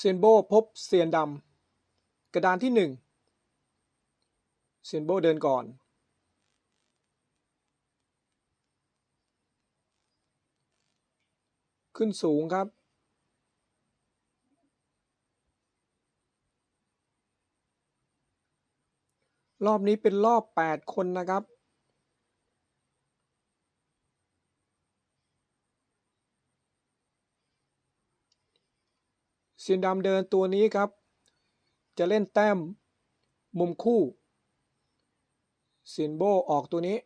เซียนโบพบเซียนดำกระดานที่หนึ่งเซียนโบเดินก่อน ขึ้นสูงครับ รอบนี้เป็นรอบ 8 คนนะครับ ซีนดำเดินตัวนี้ครับ จะเล่นแต้มมุมคู่ซีนโบออกตัวนี้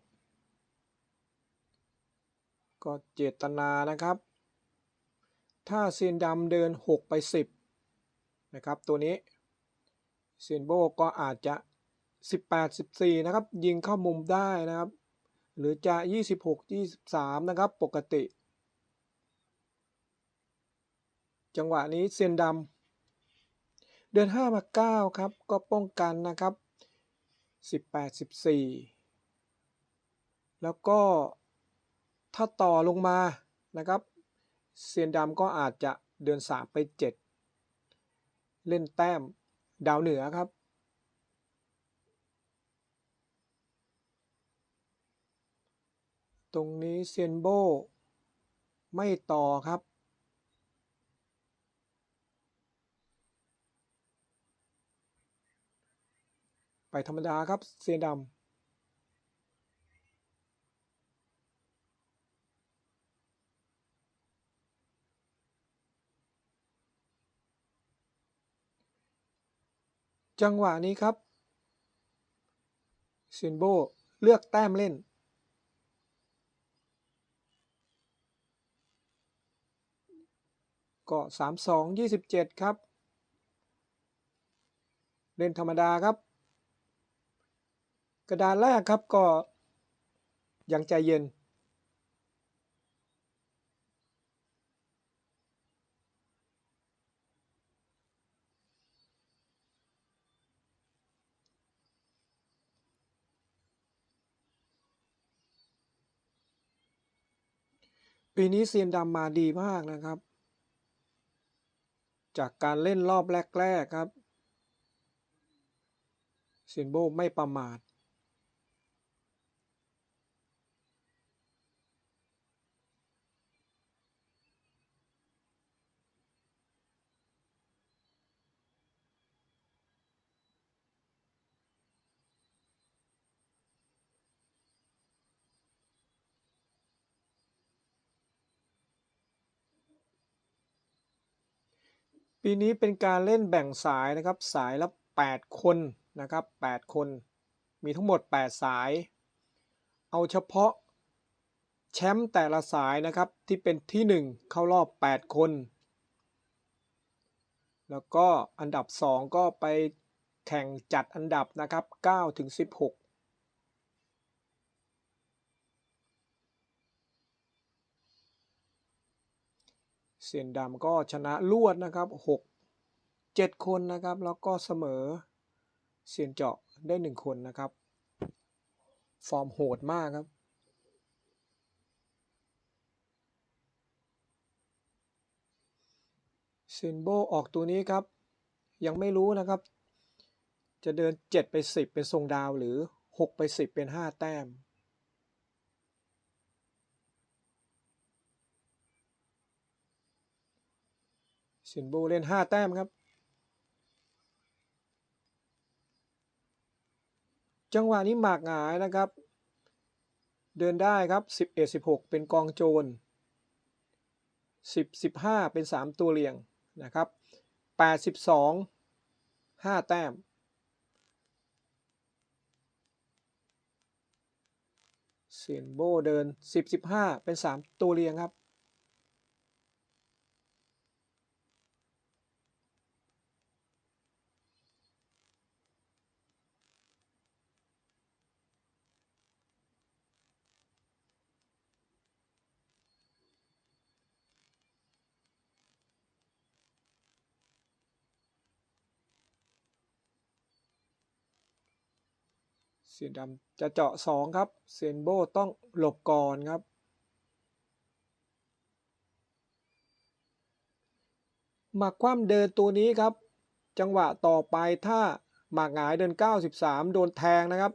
ก็เจตนานะครับ ถ้าซีนดำเดิน 6 ไป 10 นะครับ ตัวนี้ซีนโบก็อาจจะ 18 14 นะครับ ยิงเข้ามุมได้นะครับ หรือจะ 26 23 นะครับ ปกติ จังหวะนี้เซียนดำเดิน5มา9ครับ ก็ป้องกันนะครับ 18 14 แล้วก็ถ้าต่อลงมานะครับ เซียนดำก็อาจจะเดิน3 ไป 7 เล่นแต้มดาวเหนือครับตรงนี้เซียนโบ ไม่ต่อครับ ไปธรรมดาครับเซียนดำจังหวะนี้ครับซียนโบเลือกแต้มเล่น ก็สามสองยี่สิบเจ็ดครับ เล่นธรรมดาครับ กระดานแรกครับก็ยังใจเย็น ปีนี้เซียนดำมาดีมากนะครับ จากการเล่นรอบแรก ๆ ครับเซียนโบไม่ประมาท ปีนี้เป็นการเล่นแบ่งสายนะครับ สายละ 8 คนนะครับ8คน มีทั้งหมด 8 สาย เอาเฉพาะแชมป์แต่ละสายนะครับที่เป็นที่ 1 เข้ารอบ 8 คน แล้วก็อันดับ 2 ก็ไปแข่งจัดอันดับนะครับ9ถึง16 เซียนดำก็ชนะลวดนะครับ 6 7 คนนะครับ แล้วก็เสมอเซียนเจาะได้ 1 คนนะครับ ฟอร์มโหดมากครับเซียนโบออกตัวนี้ครับ ยังไม่รู้นะครับ จะเดิน 7 ไป 10 เป็นทรงดาวหรือ 6 ไป 10 เป็น 5 แต้ม เซียนโบเล่น5แต้มครับ จังหวะนี้หมากหงายนะครับ เดินได้ครับ11 16เป็นกองโจร10 15เป็น3ตัวเรียงนะครับ82 5แต้มเซียนโบเดิน 10 15 เป็น 3 ตัวเรียงครับ เสียนดำจะเจาะสองครับ เซียนโบต้องหลบก่อนครับ หมากคว่ำเดินตัวนี้ครับ จังหวะต่อไปถ้าหมากหงายเดิน 93 โดนแทงนะครับ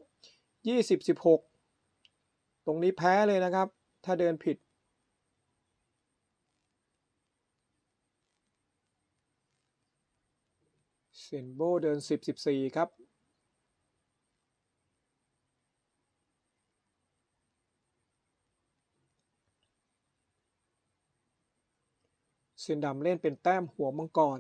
20 16 ตรงนี้แพ้เลยนะครับ ถ้าเดินผิดเซนโบเดิน 10 14 ครับ เซียนดำเล่นเป็นแต้มหัวมังกร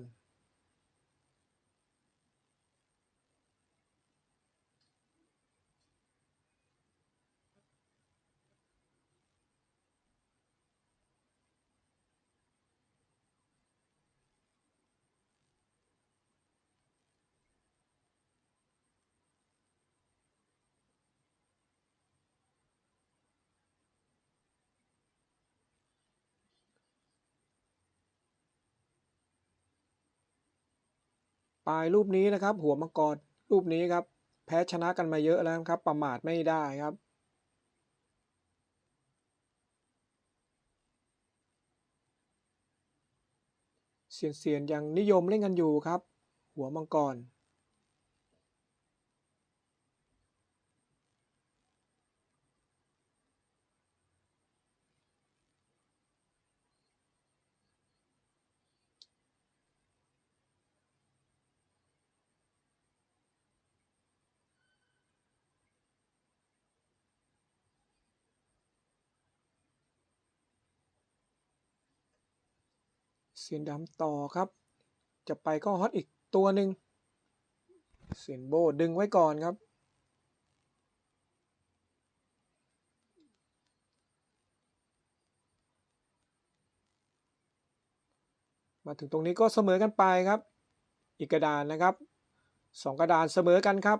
ปลายรูปนี้นะครับ หัวมังกรรูปนี้ครับ แพ้ชนะกันมาเยอะแล้วครับ ประมาทไม่ได้ครับ เสียนเสียนๆยังนิยมเล่นกันอยู่ครับ หัวมังกร เสียนดำต่อครับ จะไปก็ฮอตอีกตัวหนึ่งเสียนโบดึงไว้ก่อนครับ มาถึงตรงนี้ก็เสมอกันไปครับ อีกกระดานนะครับสองกระดานเสมอกันครับ